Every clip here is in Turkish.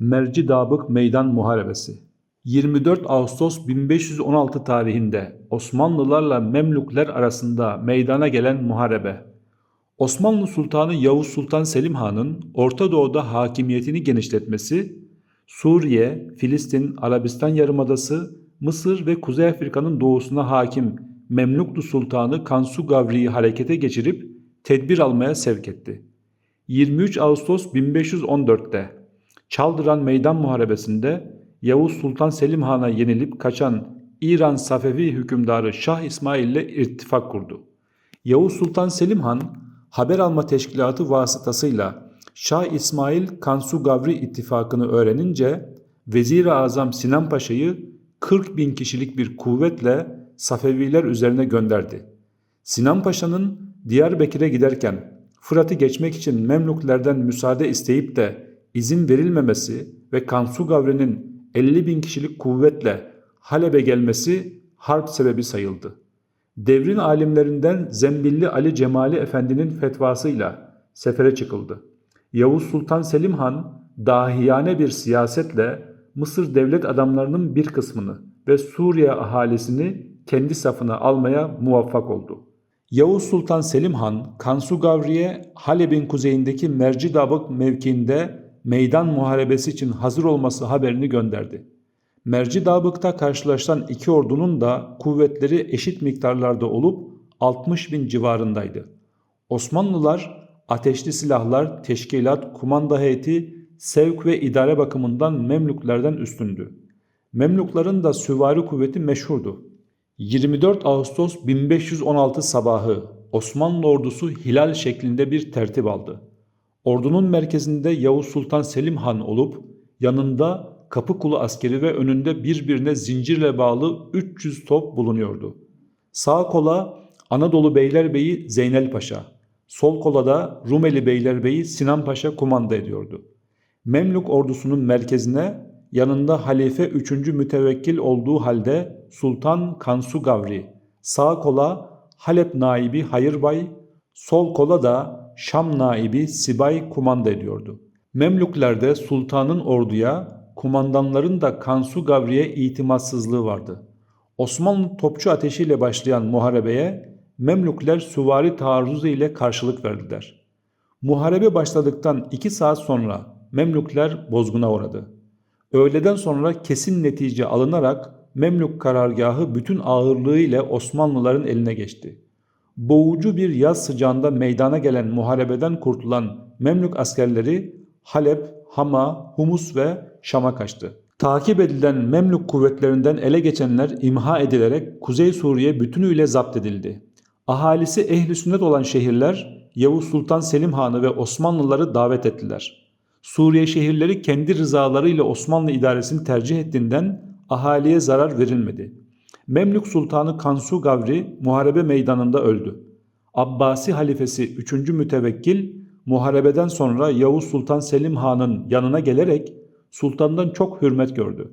Mercidabık Meydan Muharebesi 24 Ağustos 1516 tarihinde Osmanlılarla Memlükler arasında meydana gelen muharebe. Osmanlı Sultanı Yavuz Sultan Selim Han'ın Orta Doğu'da hakimiyetini genişletmesi, Suriye, Filistin, Arabistan Yarımadası, Mısır ve Kuzey Afrika'nın doğusuna hakim Memluklu Sultanı Kansu Gavri'yi harekete geçirip tedbir almaya sevk etti. 23 Ağustos 1514'te Çaldıran Meydan Muharebesi'nde Yavuz Sultan Selim Han'a yenilip kaçan İran Safevi hükümdarı Şah İsmail ile ittifak kurdu. Yavuz Sultan Selim Han haber alma teşkilatı vasıtasıyla Şah İsmail Kansu Gavri ittifakını öğrenince Vezir-i Azam Sinan Paşa'yı 40 bin kişilik bir kuvvetle Safeviler üzerine gönderdi. Sinan Paşa'nın Diyarbakır'a giderken Fırat'ı geçmek için Memluklerden müsaade isteyip de izin verilmemesi ve Kansu Gavri'nin 50 bin kişilik kuvvetle Halep'e gelmesi harp sebebi sayıldı. Devrin alimlerinden Zembilli Ali Cemali Efendi'nin fetvasıyla sefere çıkıldı. Yavuz Sultan Selim Han dahiyane bir siyasetle Mısır devlet adamlarının bir kısmını ve Suriye ahalisini kendi safına almaya muvaffak oldu. Yavuz Sultan Selim Han, Kansu Gavri'ye Halep'in kuzeyindeki Mercidabık mevkiinde meydan muharebesi için hazır olması haberini gönderdi. Mercidabık'ta karşılaşılan iki ordunun da kuvvetleri eşit miktarlarda olup 60 bin civarındaydı. Osmanlılar ateşli silahlar, teşkilat, kumanda heyeti, sevk ve idare bakımından Memlüklerden üstündü. Memlukların da süvari kuvveti meşhurdu. 24 Ağustos 1516 sabahı Osmanlı ordusu hilal şeklinde bir tertip aldı. Ordunun merkezinde Yavuz Sultan Selim Han olup yanında Kapıkulu askeri ve önünde birbirine zincirle bağlı 300 top bulunuyordu. Sağ kola Anadolu Beylerbeyi Zeynel Paşa, sol kola da Rumeli Beylerbeyi Sinan Paşa kumanda ediyordu. Memlük ordusunun merkezine yanında halife 3. mütevekkil olduğu halde Sultan Kansu Gavri, sağ kola Halep naibi Hayırbay, sol kola da Şam naibi Sibay kumanda ediyordu. Memlüklerde sultanın orduya, kumandanların da Kansu Gavri'ye itimatsızlığı vardı. Osmanlı topçu ateşiyle başlayan muharebeye Memlükler süvari taarruzu ile karşılık verdiler. Muharebe başladıktan iki saat sonra Memlükler bozguna uğradı. Öğleden sonra kesin netice alınarak Memlük karargahı bütün ağırlığıyla Osmanlıların eline geçti. Boğucu bir yaz sıcağında meydana gelen muharebeden kurtulan Memlük askerleri Halep, Hama, Humus ve Şam'a kaçtı. Takip edilen Memlük kuvvetlerinden ele geçenler imha edilerek Kuzey Suriye bütünüyle zapt edildi. Ahalisi ehli sünnet olan şehirler Yavuz Sultan Selim Han'ı ve Osmanlıları davet ettiler. Suriye şehirleri kendi rızalarıyla Osmanlı idaresini tercih ettiğinden ahaliye zarar verilmedi. Memlük Sultanı Kansu Gavri muharebe meydanında öldü. Abbasi halifesi 3. mütevekkil muharebeden sonra Yavuz Sultan Selim Han'ın yanına gelerek sultandan çok hürmet gördü.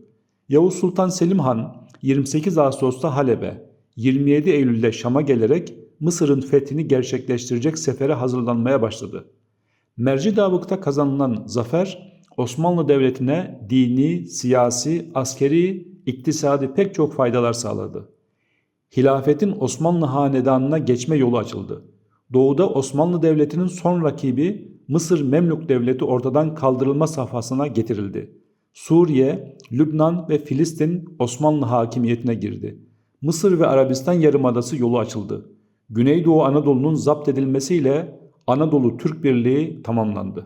Yavuz Sultan Selim Han 28 Ağustos'ta Halep'e, 27 Eylül'de Şam'a gelerek Mısır'ın fethini gerçekleştirecek sefere hazırlanmaya başladı. Mercidabık'ta kazanılan zafer Osmanlı Devleti'ne dini, siyasi, askeri, iktisadi pek çok faydalar sağladı. Hilafetin Osmanlı hanedanına geçme yolu açıldı. Doğuda Osmanlı Devleti'nin son rakibi Mısır Memlük Devleti ortadan kaldırılma safhasına getirildi. Suriye, Lübnan ve Filistin Osmanlı hakimiyetine girdi. Mısır ve Arabistan yarımadası yolu açıldı. Güneydoğu Anadolu'nun zapt edilmesiyle Anadolu Türk Birliği tamamlandı.